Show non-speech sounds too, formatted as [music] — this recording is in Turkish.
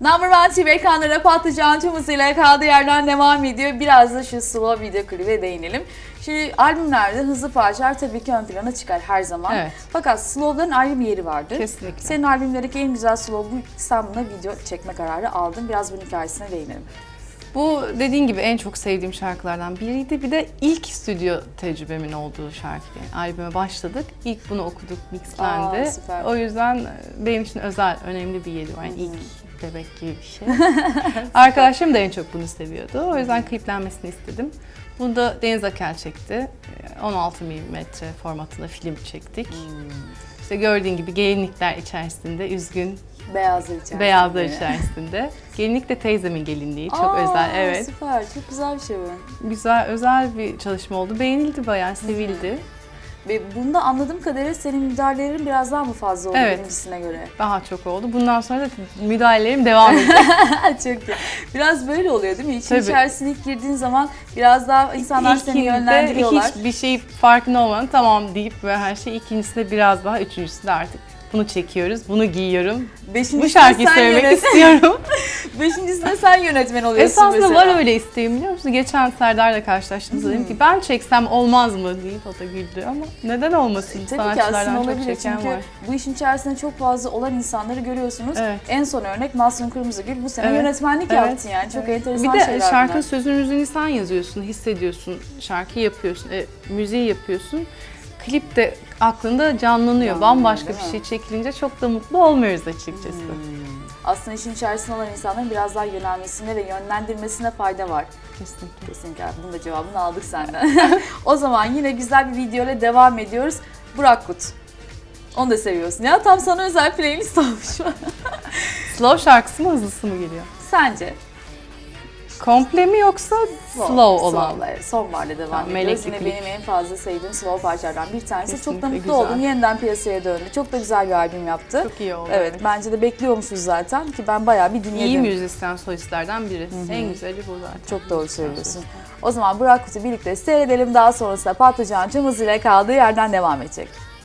Number One TV ekranlara patlıcan tüm hızıyla kaldığı yerden devam ediyor. Biraz da şu slow video klibe değinelim. Şimdi albümlerde hızlı parçalar tabii ki ön plana çıkar her zaman. Evet. Fakat slow'ların ayrı bir yeri vardır. Kesinlikle. Senin albümlerdeki en güzel slow bu. Sen buna video çekme kararı aldın. Biraz bunun hikayesine değinelim. Bu dediğin gibi en çok sevdiğim şarkılardan biriydi. Bir de ilk stüdyo tecrübemin olduğu şarkı. Yani albüme başladık. İlk bunu okuduk, mixlendi. Aa, süper. O yüzden benim için özel, önemli bir yeri var. Yani ilk bebek gibi bir şey. [laughs] Arkadaşlarım da en çok bunu seviyordu. O yüzden kliplenmesini istedim. Bunu da Deniz Akel çekti. 16 mm formatında film çektik. İşte gördüğün gibi gelinlikler içerisinde, üzgün Beyazlar içerisinde. beyazlar içerisinde. Gelinlik de teyzemin gelinliği. Çok Aa, özel, evet. Süper, çok güzel bir şey bu. Güzel, özel bir çalışma oldu. Beğenildi bayağı, sevildi. Ve bunda anladığım kadarıyla senin müdahalelerin biraz daha mı fazla oldu Evet. birincisine göre? Daha çok oldu. Bundan sonra da müdahalelerim devam edecek. [laughs] çok iyi. Biraz böyle oluyor değil mi? İçin Tabii. içerisine ilk girdiğin zaman biraz daha insanlar seni İlkinde yönlendiriyorlar. hiçbir şey farkında olmadan tamam deyip ve her şey ikincisinde biraz daha, üçüncüsünde artık bunu çekiyoruz, bunu giyiyorum. Bu Beşincisinde şarkıyı söylemek yönet- istiyorum. [laughs] Beşincisinde sen yönetmen oluyorsun Esasında mesela. var öyle isteğim biliyor musun? Geçen Serdar'la karşılaştığımızda dedim ki ben çeksem olmaz mı deyip o da güldü ama neden olmasın? Tabii ki Sanatçılardan aslında çok olabilir çeken çünkü var. bu işin içerisinde çok fazla olan insanları görüyorsunuz. Evet. En son örnek Mahsun Kırmızıgül bu sene Evet. yönetmenlik Evet. yaptı yani. Çok enteresan Bir de şeyler şarkının bunlar. sözünü müziğini sen yazıyorsun, hissediyorsun, şarkıyı yapıyorsun, e, müziği yapıyorsun. Klip de aklında canlanıyor. Canlanıyor, Bambaşka değil bir mi? şey çekilince çok da mutlu olmuyoruz açıkçası. Hmm. Aslında işin içerisinde olan insanların biraz daha yönelmesinde ve yönlendirmesinde fayda var. Kesinlikle. Kesinlikle. Bunun da cevabını aldık senden. [laughs] o zaman yine güzel bir video ile devam ediyoruz. Burak Kut. Onu da seviyorsun ya. Tam sana özel playlist olmuş. [laughs] Slow şarkısı mı hızlısı mı geliyor? Sence? Komple mi yoksa slow, olan? Slow, evet. Sonbaharla devam Tamam, ediyoruz. Yine benim en fazla sevdiğim slow parçalardan bir tanesi. Çok da Kesinlikle mutlu güzel. oldum. Yeniden piyasaya döndü. Çok da güzel bir albüm yaptı. Çok iyi oldu. Evet, bence de bekliyormuşuz zaten ki ben bayağı bir dinledim. İyi müzisyen solistlerden biri. En güzeli bu zaten. Çok doğru söylüyorsun. O zaman Burak Kut'u birlikte seyredelim. Daha sonrasında patlıcan tüm hızıyla kaldığı yerden devam edecek.